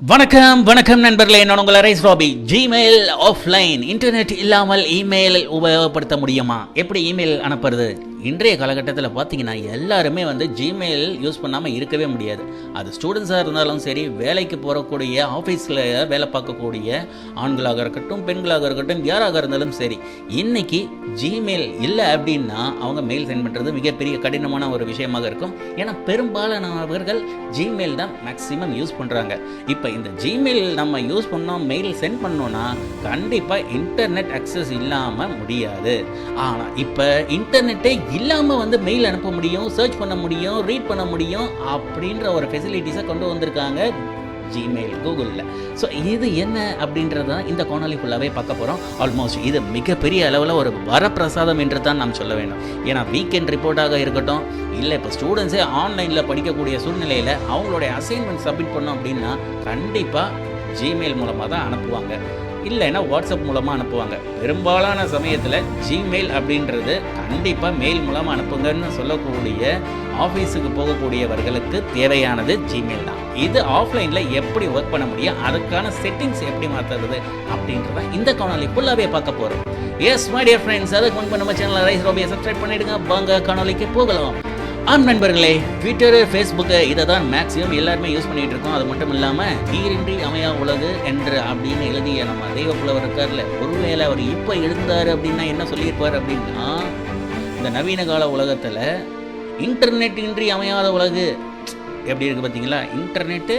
வணக்கம் வணக்கம் நண்பர்களே. நான் உங்கள் Arise Robby. Gmail offline internet இல்லாமல் இமெயில் உபயோகப்படுத்த முடியுமா? எப்படி இமெயில் அனுப்புறது? இன்றைய காலகட்டத்தில் பார்த்தீங்கன்னா எல்லாருமே வந்து ஜிமெயில் யூஸ் பண்ணாமல் இருக்கவே முடியாது. அது ஸ்டூடெண்ட்ஸாக இருந்தாலும் சரி வேலைக்கு போகக்கூடிய ஆஃபீஸில் வேலை பார்க்கக்கூடிய ஆண்களாக இருக்கட்டும் பெண்களாக இருக்கட்டும் யாராக இருந்தாலும் சரி இன்னைக்கு ஜிமெயில் இல்லை அப்படின்னா அவங்க மெயில் சென்ட் பண்ணுறது மிகப்பெரிய கடினமான ஒரு விஷயமாக இருக்கும். ஏன்னா பெரும்பாலானவர்கள் ஜிமெயில் தான் மேக்ஸிமம் யூஸ் பண்ணுறாங்க இப்போ இப்போ இந்த ஜிமெயில் நம்ம யூஸ் பண்ணோம் மெயில் சென்ட் பண்ணோன்னா கண்டிப்பாக இன்டர்நெட் அக்சஸ் இல்லாமல் முடியாது. ஆனால் இப்போ இன்டர்நெட்டே இல்லாமல் வந்து மெயில் அனுப்ப முடியும் சர்ச் பண்ண முடியும் ரீட் பண்ண முடியும் அப்படின்ற ஒரு ஃபெசிலிட்டிஸை கொண்டு வந்திருக்காங்க ஜிமெயில் கூகுளில் ஸோ இது என்ன அப்படின்றது தான் இந்த கோணாலி ஃபுல்லாகவே பார்க்க போகிறோம் ஆல்மோஸ்ட் இது மிகப்பெரிய அளவில் ஒரு வரப்பிரசாதம் என்று தான் நாம் சொல்ல வேண்டும். ஏன்னா வீக்கெண்ட் ரிப்போர்ட்டாக இருக்கட்டும் இல்லை இப்போ ஸ்டூடெண்ட்ஸே ஆன்லைனில் படிக்கக்கூடிய சூழ்நிலையில் அவங்களுடைய அசைன்மெண்ட் சப்மிட் பண்ணோம் அப்படின்னா கண்டிப்பாக ஜிமெயில் மூலமாக தான் அனுப்புவாங்க. இல்லைன்னா வாட்ஸ்அப் மூலமாக அனுப்புவாங்க. பெரும்பாலான சமயத்தில் ஜிமெயில் அப்படின்றது கண்டிப்பாக மெயில் மூலமாக அனுப்புங்கன்னு சொல்லக்கூடிய ஆஃபீஸுக்கு போகக்கூடியவர்களுக்கு தேவையானது ஜிமெயில் தான். இது ஆஃப்லைனில் எப்படி ஒர்க் பண்ண முடியும்? அதுக்கான செட்டிங்ஸ் எப்படி மாற்றுறது அப்படின்றத இந்த காணொலி ஃபுல்லாகவே பார்க்க போகிறோம் எஸ் மை டியர் ஃப்ரெண்ட்ஸ் அதுக்கு முன்பு நம்ம சேனல் ரைஸ் ரோபியை சப்ஸ்கிரைப் பண்ணிடுங்க. வாங்க காணொலிக்கு போகலாம். ஆம் நண்பர்களே ட்விட்டரு ஃபேஸ்புக்கு இதை தான் மேக்ஸிமம் எல்லாருமே யூஸ் பண்ணிகிட்டு இருக்கோம். அது மட்டும் இல்லாமல் நீரின்றி அமையா உலகு என்று அப்படின்னு எழுதிய நம்ம தெய்வ புலவர் இருக்கார்ல ஒருவேளை அவர் இப்போ எழுந்தார் அப்படின்னா என்ன சொல்லியிருப்பார் அப்படின்னா இந்த நவீன கால உலகத்தில் இன்டர்நெட் இன்றி அமையாத உலகு எப்படி இருக்குது பார்த்தீங்களா? இன்டர்நெட்டு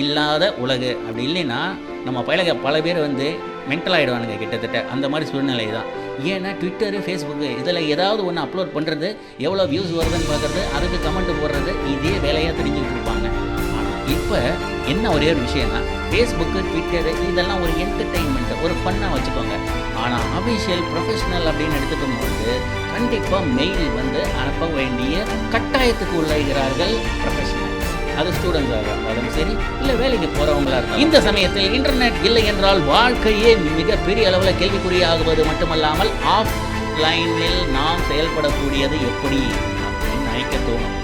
இல்லாத உலகு. அப்படி இல்லைன்னா நம்ம பல பல பேர் வந்து மென்டல் ஆகிடுவானுங்க கிட்டத்தட்ட. அந்த மாதிரி சூழ்நிலை தான். ஏன்னா ட்விட்டரு ஃபேஸ்புக்கு இதில் ஏதாவது ஒன்று அப்லோட் பண்ணுறது எவ்வளோ வியூஸ் வருதுன்னு பார்க்குறது அதுக்கு கமெண்ட் போடுறது இதே வேலையாக தெரிஞ்சுக்கிட்டு இருப்பாங்க. ஆனால் இப்போ என்ன ஒரே ஒரு விஷயம்னா ஃபேஸ்புக்கு ட்விட்டரு இதெல்லாம் ஒரு என்டர்டெயின்மெண்ட்டு ஒரு ஃபன்னாக வச்சுக்கோங்க. ஆனால் அஃபிஷியல் ப்ரொஃபஷனல் அப்படின்னு எடுத்துக்கும் போது கண்டிப்பாக மெயில் வந்து அனுப்ப வேண்டிய கட்டாயத்துக்கு உள்ளாகிறார்கள் ப்ரொஃபஷனல் அது ஸ்டூடெண்ட்ஸாக இருந்தாலும் சரி இல்லை வேலைக்கு போகிறவங்களா இருந்தாலும் இந்த சமயத்தில் இன்டர்நெட் இல்லை என்றால் வாழ்க்கையே மிகப்பெரிய அளவில் கேள்விக்குறியாகுவது மட்டுமல்லாமல் ஆஃப்லைனில் நாம் செயல்படக்கூடியது எப்படி அப்படின்னு நினைக்க தோணும்.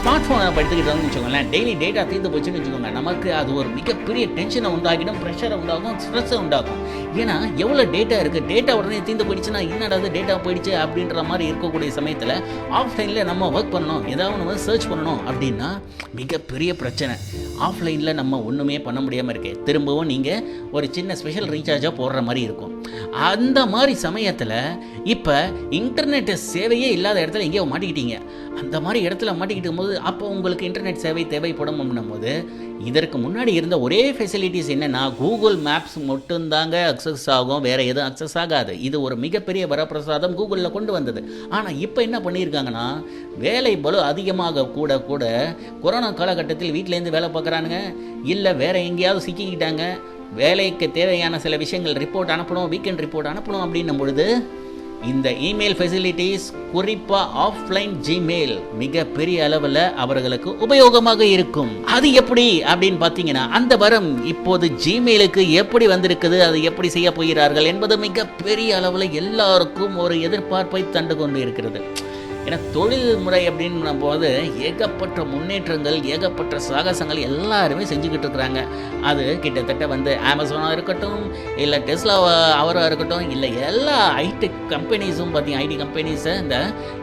ஸ்மார்ட் ஃபோனை படுத்துக்கிட்டு வச்சுக்கோங்களேன் டெய்லி டேட்டா தீர்ந்து போச்சுன்னு வச்சுக்கோங்க நமக்கு அது ஒரு மிகப்பெரிய டென்ஷனை உண்டாகிடும் ப்ரெஷரை உண்டாகும் ஸ்ட்ரெஸ்ஸை உண்டாகும் ஏன்னா எவ்வளோ டேட்டா இருக்குது டேட்டா உடனே தீர்ந்து போயிடுச்சுன்னா என்னடா டேட்டா போயிடுச்சு அப்படின்ற மாதிரி இருக்கக்கூடிய சமயத்தில் ஆஃப்லைனில் நம்ம ஒர்க் பண்ணணும் ஏதாவது நம்ம சர்ச் பண்ணணும் அப்படின்னா மிகப்பெரிய பிரச்சனை. ஆஃப்லைனில் நம்ம ஒன்றுமே பண்ண முடியாமல் இருக்கு. திரும்பவும் நீங்கள் ஒரு சின்ன ஸ்பெஷல் ரீசார்ஜாக போடுற மாதிரி இருக்கும். அந்த மாதிரி சமயத்தில் இப்போ இன்டர்நெட் சேவையே இல்லாத இடத்துல எங்கேயோ மாட்டிக்கிட்டீங்க. அந்த மாதிரி இடத்துல மாட்டிக்கிட்டு போது அப்போ உங்களுக்கு இன்டர்நெட் சேவை தேவைப்படும் போது இதற்கு முன்னாடி இருந்த ஒரே ஃபெசிலிட்டிஸ் என்னென்னா கூகுள் மேப்ஸ் மட்டும்தாங்க அக்சஸ் ஆகும். வேறு எதுவும் அக்சஸ் ஆகாது. இது ஒரு மிகப்பெரிய வரப்பிரசாதம் கூகுளில் கொண்டு வந்தது. ஆனால் இப்போ என்ன பண்ணியிருக்காங்கன்னா வேலை பலு அதிகமாக கூட கூட கொரோனா காலகட்டத்தில் வீட்டிலேருந்து வேலை பார்க்குறானுங்க. இல்லை வேறு எங்கேயாவது சிக்கிக்கிட்டாங்க. வேலைக்கு தேவையான சில விஷயங்கள் ரிப்போர்ட் அனுப்பணும் வீக்கெண்ட் ரிப்போர்ட் அனுப்பணும் அப்படின்னும் பொழுது இந்த இமெயில் ஃபெசிலிட்டிஸ் குறிப்பாக ஆஃப்லைன் ஜிமெயில் மிகப்பெரிய அளவில் அவர்களுக்கு உபயோகமாக இருக்கும். அது எப்படி அப்படின்னு பார்த்தீங்கன்னா அந்த வரம் இப்போது ஜிமெயிலுக்கு எப்படி வந்திருக்குது அது எப்படி செய்ய போகிறார்கள் என்பது மிகப்பெரிய அளவில் எல்லாருக்கும் ஒரு எதிர்பார்ப்பை தண்டு கொண்டு இருக்கிறது. ஏன்னா தொழில் முறை அப்படின்னு போது ஏகப்பட்ட முன்னேற்றங்கள் ஏகப்பட்ட சாகசங்கள் எல்லாருமே செஞ்சுக்கிட்டு இருக்கிறாங்க. அது கிட்டத்தட்ட வந்து அமேசானாக இருக்கட்டும் இல்லை டெஸ்லா அவராக இருக்கட்டும் இல்லை எல்லா ஐடி கம்பெனிஸும் பார்த்தீங்க ஐடி கம்பெனிஸை இந்த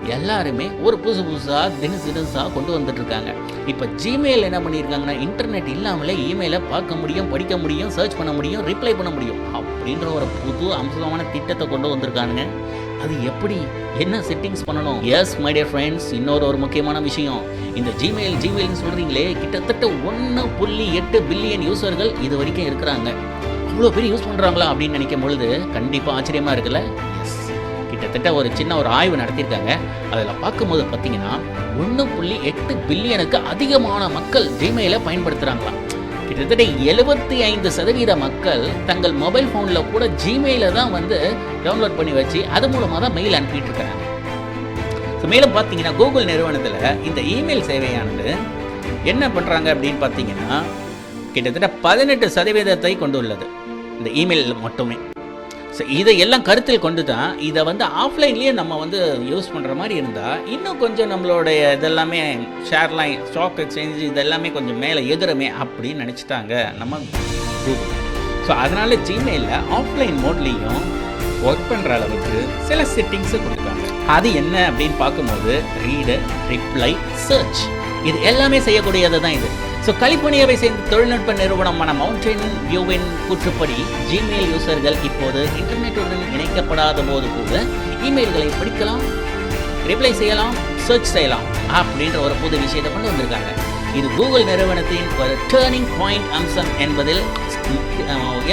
எல்லாருமே ஒரு புதுசு புதுசாக தினசு தினசாக கொண்டு வந்துட்டுருக்காங்க இப்போ ஜிமெயில் என்ன பண்ணியிருக்காங்கன்னா இன்டர்நெட் இல்லாமலே இமெயிலை பார்க்க முடியும் படிக்க முடியும் சர்ச் பண்ண முடியும் ரிப்ளை பண்ண முடியும் அப்படின்ற ஒரு புது அம்சமான திட்டத்தை கொண்டு வந்திருக்கானுங்க. அது எப்படி? என்ன செட்டிங்ஸ் பண்ணணும்? எஸ் மை டியர் ஃப்ரெண்ட்ஸ் இன்னொரு ஒரு முக்கியமான விஷயம். இந்த ஜிமெயில் ஜிமெயில்னு சொல்கிறீங்களே கிட்டத்தட்ட ஒன்று புள்ளி எட்டு பில்லியன் யூசர்கள் இது வரைக்கும் இருக்கிறாங்க. அவ்வளோ பேர் யூஸ் பண்ணுறாங்களா அப்படின்னு நினைக்கும் பொழுது கண்டிப்பாக ஆச்சரியமாக இருக்குல்ல? எஸ் கிட்டத்தட்ட ஒரு சின்ன ஒரு ஆய்வு நடத்தியிருக்காங்க. அதில் பார்க்கும்போது பார்த்தீங்கன்னா ஒன்று புள்ளி எட்டு பில்லியனுக்கு அதிகமான மக்கள் ஜிமெயிலை பயன்படுத்துகிறாங்களாம் கிட்டத்தட்ட எழுபத்தி ஐந்து சதவீத மக்கள் தங்கள் மொபைல் ஃபோனில் கூட ஜிமெயில தான் வந்து டவுன்லோட் பண்ணி வச்சு அது மூலமாக தான் மெயில் அனுப்பிட்டு இருக்கிறாங்க. ஸோ மேலும் பார்த்தீங்கன்னா கூகுள் நிறுவனத்தில் இந்த இமெயில் சேவையானது என்ன பண்ணுறாங்க அப்படின்னு பார்த்தீங்கன்னா கிட்டத்தட்ட பதினெட்டு சதவீதத்தை கொண்டுள்ளது. இந்த இமெயில் மட்டுமே. ஸோ இதை எல்லாம் கருத்தில் கொண்டு தான் இதை வந்து ஆஃப்லைன்லேயே நம்ம வந்து யூஸ் பண்ணுற மாதிரி இருந்தால் இன்னும் கொஞ்சம் நம்மளுடைய இதெல்லாமே ஷேர்லைன் ஸ்டாக் எக்ஸ்சேஞ்ச் இதெல்லாமே கொஞ்சம் மேலே எதிரமே அப்படின்னு நினச்சிட்டாங்க நம்ம கூகுள் ஸோ அதனால் ஜிமெயிலில் ஆஃப்லைன் மோட்லேயும் ஒர்க் பண்ணுற அளவுக்கு சில செட்டிங்ஸை கொடுத்தாங்க. அது என்ன அப்படின்னு பார்க்கும்போது ரீடு ரிப்ளை சர்ச் இது எல்லாமே செய்யக்கூடியது தான் இது. ஸோ கலிபோர்னியாவை சேர்ந்த தொழில்நுட்ப நிறுவனமான மவுண்டன் வியூவின் கூற்றுப்படி ஜிமெயில் யூசர்கள் இப்போது இன்டர்நெட்டுடன் இணைக்கப்படாத போது கூட இமெயில்களை படிக்கலாம் ரிப்ளை செய்யலாம் சர்ச் செய்யலாம் அப்படின்ற ஒரு புது விஷயத்தை கொண்டு வந்திருக்காங்க. இது கூகுள் நிறுவனத்தின் ஒரு டேர்னிங் பாயிண்ட் அம்சம் என்பதில்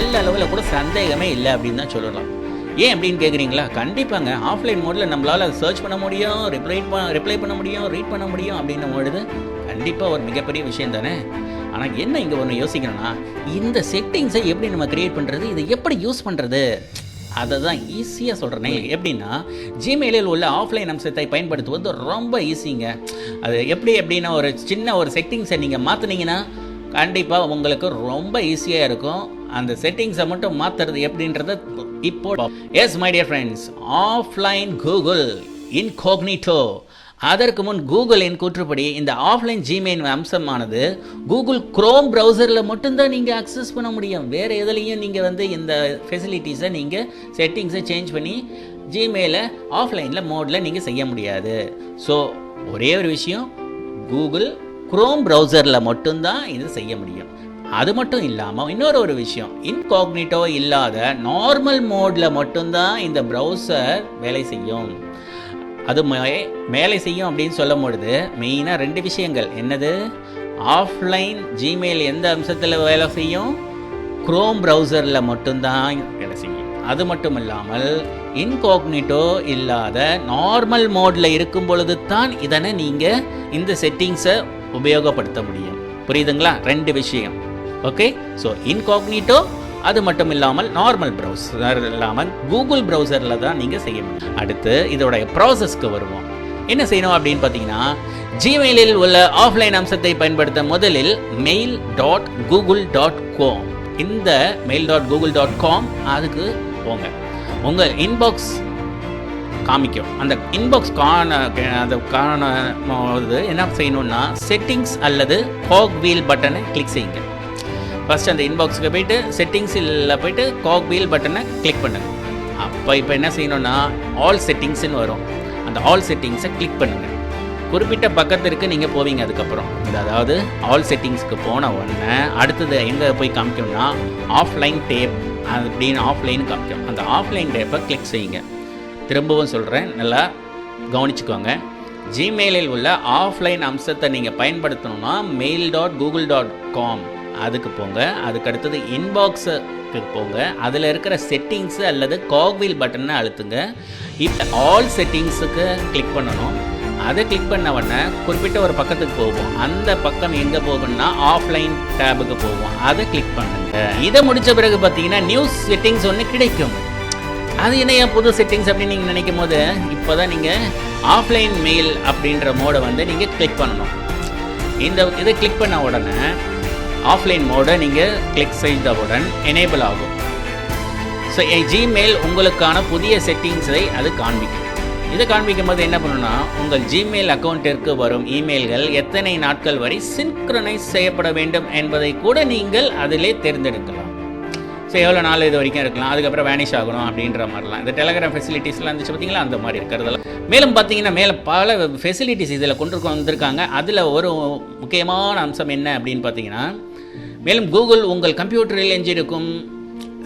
எல்லா அளவில் கூட சந்தேகமே இல்லை அப்படின்னு தான் சொல்லலாம். ஏன் அப்படின்னு கேட்குறீங்களா கண்டிப்பாங்க. ஆஃப்லைன் மோடில் நம்மளால் சர்ச் பண்ண முடியும் ரிப்ளை ரிப்ளை பண்ண முடியும் ரீட் பண்ண முடியும் அப்படின்னும் பொழுது கண்டிப்பாக ஒரு மிகப்பெரிய விஷயம் தானே? ஆனால் என்ன இங்கே ஒன்று யோசிக்கணும்னா இந்த செட்டிங்ஸை எப்படி நம்ம கிரியேட் பண்ணுறது இதை எப்படி யூஸ் பண்ணுறது அதை தான் ஈஸியாக சொல்கிறேனே எப்படின்னா ஜிமெயிலில் உள்ள ஆஃப்லைன் அம்சத்தை பயன்படுத்துவது ரொம்ப ஈஸிங்க அது எப்படி எப்படின்னா ஒரு சின்ன ஒரு செட்டிங்ஸை நீங்கள் மாற்றுனீங்கன்னா கண்டிப்பாக உங்களுக்கு ரொம்ப ஈஸியாக இருக்கும். அந்த செட்டிங்ஸை மட்டும் மாற்றுறது எப்படின்றத இப்போ yes my dear friends offline Google incognito அதற்கு முன் கூகுளின் கூற்றுப்படி இந்த ஆஃப்லைன் ஜிமெயில் அம்சமானது கூகுள் குரோம் ப்ரௌசரில் மட்டும்தான் நீங்கள் அக்சஸ் பண்ண முடியும். வேறு எதுலேயும் நீங்கள் வந்து இந்த ஃபெசிலிட்டிஸை நீங்கள் செட்டிங்ஸை சேஞ்ச் பண்ணி ஜிமெயிலை ஆஃப்லைனில் மோடில் நீங்கள் செய்ய முடியாது. ஸோ ஒரே ஒரு விஷயம் கூகுள் குரோம் ப்ரௌசரில் மட்டும்தான் இது செய்ய முடியும். அது மட்டும் இல்லாமல் இன்னொரு ஒரு விஷயம். இன்காக்னிட்டோ இல்லாத நார்மல் மோடில் மட்டும்தான் இந்த ப்ரௌசர் வேலை செய்யும். அது மே- மேலே செய்யும் அப்படின்னு சொல்லும் பொழுது மெயினாக ரெண்டு விஷயங்கள். என்னது? ஆஃப்லைன் ஜிமெயில் எந்த அம்சத்தில் வேலை செய்யும்? குரோம் ப்ரௌசரில் மட்டும்தான் வேலை செய்யும். அது மட்டும் இல்லாமல் இன்காக்னிட்டோ இல்லாத நார்மல் மோடில் இருக்கும் பொழுது தான் இதனை நீங்கள் இந்த செட்டிங்ஸை உபயோகப்படுத்த முடியும். புரியுதுங்களா? ரெண்டு விஷயம். ஓகே ஸோ இன்காக்னிட்டோ அது மட்டும் இல்லாமல் நார்மல் ப்ரௌசர் இல்லாமல் கூகுள் ப்ரௌசரில் தான் நீங்கள் செய்யணும் அடுத்து இதோடைய ப்ராசஸ்க்கு வருவோம். என்ன செய்யணும் அப்படின்னு பார்த்தீங்கன்னா ஜிமெயிலில் உள்ள ஆஃப்லைன் அம்சத்தை பயன்படுத்த முதலில் mail dot Google dot com இந்த mail dot Google dot com அதுக்கு போங்க. உங்கள் இன்பாக்ஸ் காமிக்கும். அந்த இன்பாக்ஸ் காண அந்த காணும் போது என்ன செய்யணும்னா செட்டிங்ஸ் அல்லது ஹாக் வீல் பட்டனை கிளிக் செய்யுங்க. ஃபஸ்ட் அந்த இன்பாக்ஸுக்கு போயிட்டு செட்டிங்ஸில் போயிட்டு காக் வீல் பட்டனை கிளிக் பண்ணுங்கள் அப்போ இப்போ என்ன செய்யணும்னா ஆல் செட்டிங்ஸ்னு வரும். அந்த ஆல் செட்டிங்ஸை கிளிக் பண்ணுங்கள் குறிப்பிட்ட பக்கத்திற்கு நீங்கள் போவீங்க அதுக்கப்புறம். இது அதாவது ஆல் செட்டிங்ஸ்க்கு போன உடனே அடுத்தது எங்கே போய் காமிக்கும்னா ஆஃப்லைன் டேப் அப்படின்னு ஆஃப்லைன் காமிக்கும். அந்த ஆஃப்லைன் டேப்பை கிளிக் செய்யுங்க. திரும்பவும் சொல்கிறேன் நல்லா கவனிச்சுக்கோங்க. ஜிமெயிலில் உள்ள ஆஃப்லைன் அம்சத்தை நீங்கள் பயன்படுத்தணும்னா mail dot Google dot com அதுக்கு போங்க. அதுக்கு அடுத்தது இன்பாக்ஸுக்கு போங்க. அதில் இருக்கிற செட்டிங்ஸு அல்லது காக்வீல் பட்டனை அழுத்துங்க. இப்போ ஆல் செட்டிங்ஸுக்கு கிளிக் பண்ணணும். அதை கிளிக் பண்ண உடனே குறிப்பிட்ட ஒரு பக்கத்துக்கு போவோம் அந்த பக்கம் எங்கே போகும்னா ஆஃப்லைன் டேபுக்கு போவோம் அதை கிளிக் பண்ணுங்க. இதை முடித்த பிறகு பார்த்தீங்கன்னா நியூஸ் செட்டிங்ஸ் ஒன்று கிடைக்கும். அது என்ன ஏன் புது செட்டிங்ஸ் அப்படின்னு நீங்கள் நினைக்கும் போது இப்போ தான் நீங்கள் ஆஃப்லைன் மெயில் அப்படின்ற மோடை வந்து நீங்கள் கிளிக் பண்ணணும். இந்த இதை கிளிக் பண்ண உடனே ஆஃப்லைன் மோடை நீங்கள் கிளிக் செய்தவுடன் எனேபிள் ஆகும். ஸோ ஜிமெயில் உங்களுக்கான புதிய செட்டிங்ஸை அது காண்பிக்கும். இதை காண்பிக்கும் போது என்ன பண்ணணும்னா உங்கள் ஜிமெயில் அக்கௌண்ட்டிற்கு வரும் இமெயில்கள் எத்தனை நாட்கள் வரை சின்க்ரனைஸ் செய்யப்பட வேண்டும் என்பதை கூட நீங்கள் அதிலே தேர்ந்தெடுக்கலாம். ஸோ எவ்வளோ நாள் இது வரைக்கும் இருக்கலாம் அதுக்கப்புறம் வேனிஷ் ஆகணும் அப்படின்ற மாதிரிலாம். இந்த டெலகிராம் ஃபெசிலிட்டிஸ்லாம் இருந்துச்சு பார்த்தீங்களா அந்த மாதிரி இருக்கிறதெல்லாம். மேலும் பார்த்தீங்கன்னா மேலே பல ஃபெசிலிட்டிஸ் இதில் கொண்டு வந்திருக்காங்க. அதில் ஒரு முக்கியமான அம்சம் என்ன அப்படின்னு பார்த்தீங்கன்னா மேலும் கூகுள் உங்கள் கம்ப்யூட்டரில் எஞ்சிருக்கும்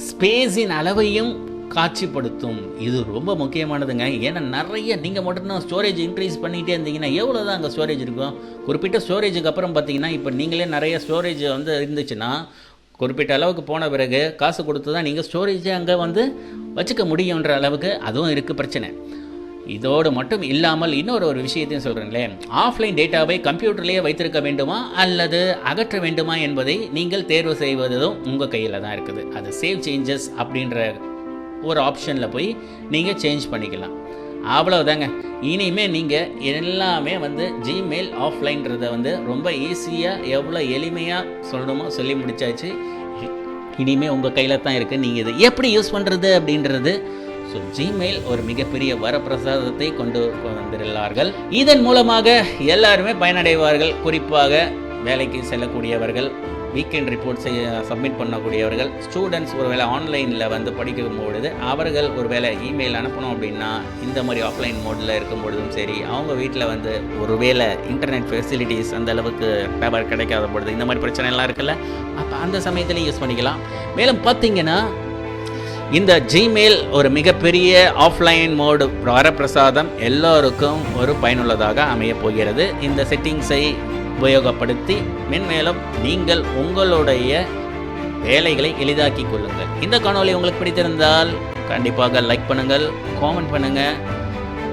ஸ்பேஸின் அளவையும் காட்சிப்படுத்தும். இது ரொம்ப முக்கியமானதுங்க. ஏன்னா நிறைய நீங்கள் மட்டும்தான் ஸ்டோரேஜ் இன்க்ரீஸ் பண்ணிகிட்டே இருந்தீங்கன்னா எவ்வளோ தான் அங்கே ஸ்டோரேஜ் இருக்கும் குறிப்பிட்ட ஸ்டோரேஜுக்கு அப்புறம் பார்த்தீங்கன்னா இப்போ நீங்களே நிறைய ஸ்டோரேஜ் வந்து இருந்துச்சுன்னா குறிப்பிட்ட அளவுக்கு போன பிறகு காசு கொடுத்து தான் நீங்கள் ஸ்டோரேஜை அங்கே வந்து வச்சுக்க முடியுன்ற அளவுக்கு அதுவும் இருக்குது பிரச்சனை. இதோடு மட்டும் இல்லாமல் இன்னொரு ஒரு விஷயத்தையும் சொல்கிறேன்லே ஆஃப்லைன் டேட்டாவை கம்ப்யூட்டர்லேயே வைத்திருக்க வேண்டுமா அல்லது அகற்ற வேண்டுமா என்பதை நீங்கள் தேர்வு செய்வதும் உங்கள் கையில் தான் இருக்குது. அது சேவ் சேஞ்சஸ் அப்படின்ற ஒரு ஆப்ஷனில் போய் நீங்கள் சேஞ்ச் பண்ணிக்கலாம். அவ்வளோதாங்க இனிமேல் நீங்கள் எல்லாமே வந்து ஜிமெயில் ஆஃப்லைன்றதை வந்து ரொம்ப ஈஸியாக எவ்வளோ எளிமையாக சொல்லணுமோ சொல்லி முடிச்சாச்சு. இனிமேல் உங்கள் கையில் தான் இருக்குது நீங்கள் இதை எப்படி யூஸ் பண்ணுறது அப்படின்றது ஸோ ஜிமெயில் ஒரு மிகப்பெரிய வரப்பிரசாதத்தை கொண்டு வந்துள்ளார்கள் இதன் மூலமாக எல்லாருமே பயனடைவார்கள். குறிப்பாக வேலைக்கு செல்லக்கூடியவர்கள் வீக்கெண்ட் ரிப்போர்ட் செய்ய சப்மிட் பண்ணக்கூடியவர்கள் ஸ்டூடெண்ட்ஸ் ஒருவேளை ஆன்லைனில் வந்து படிக்கும் பொழுது அவர்கள் ஒருவேளை இமெயில் அனுப்பணும் அப்படின்னா இந்த மாதிரி ஆஃப்லைன் மோடில் இருக்கும் பொழுதும் சரி அவங்க வீட்டில் வந்து ஒருவேளை இன்டர்நெட் ஃபெசிலிட்டிஸ் அந்த அளவுக்கு டவர் கிடைக்காத பொழுது இந்த மாதிரி பிரச்சனை எல்லாம் இருக்குல்ல அப்போ அந்த சமயத்துலேயும் யூஸ் பண்ணிக்கலாம். மேலும் பார்த்தீங்கன்னா இந்த ஜிமெயில் ஒரு மிகப்பெரிய ஆஃப்லைன் மோடு வரப்பிரசாதம் எல்லோருக்கும் ஒரு பயனுள்ளதாக அமையப் போகிறது. இந்த செட்டிங்ஸை உபயோகப்படுத்தி மென்மேலும் நீங்கள் உங்களுடைய வேலைகளை எளிதாக்கி கொள்ளுங்கள். இந்த காணொலி உங்களுக்கு பிடித்திருந்தால் கண்டிப்பாக லைக் பண்ணுங்கள் காமெண்ட் பண்ணுங்கள்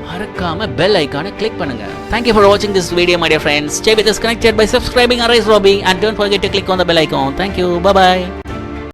மறக்காம பெல் ஐக்கானை கிளிக் பண்ணுங்க. தேங்க் யூ ஃபார் வாட்சிங் this video my dear friends stay with is connected by subscribing Arise Robbie and don't forget to click on the bell icon thank you bye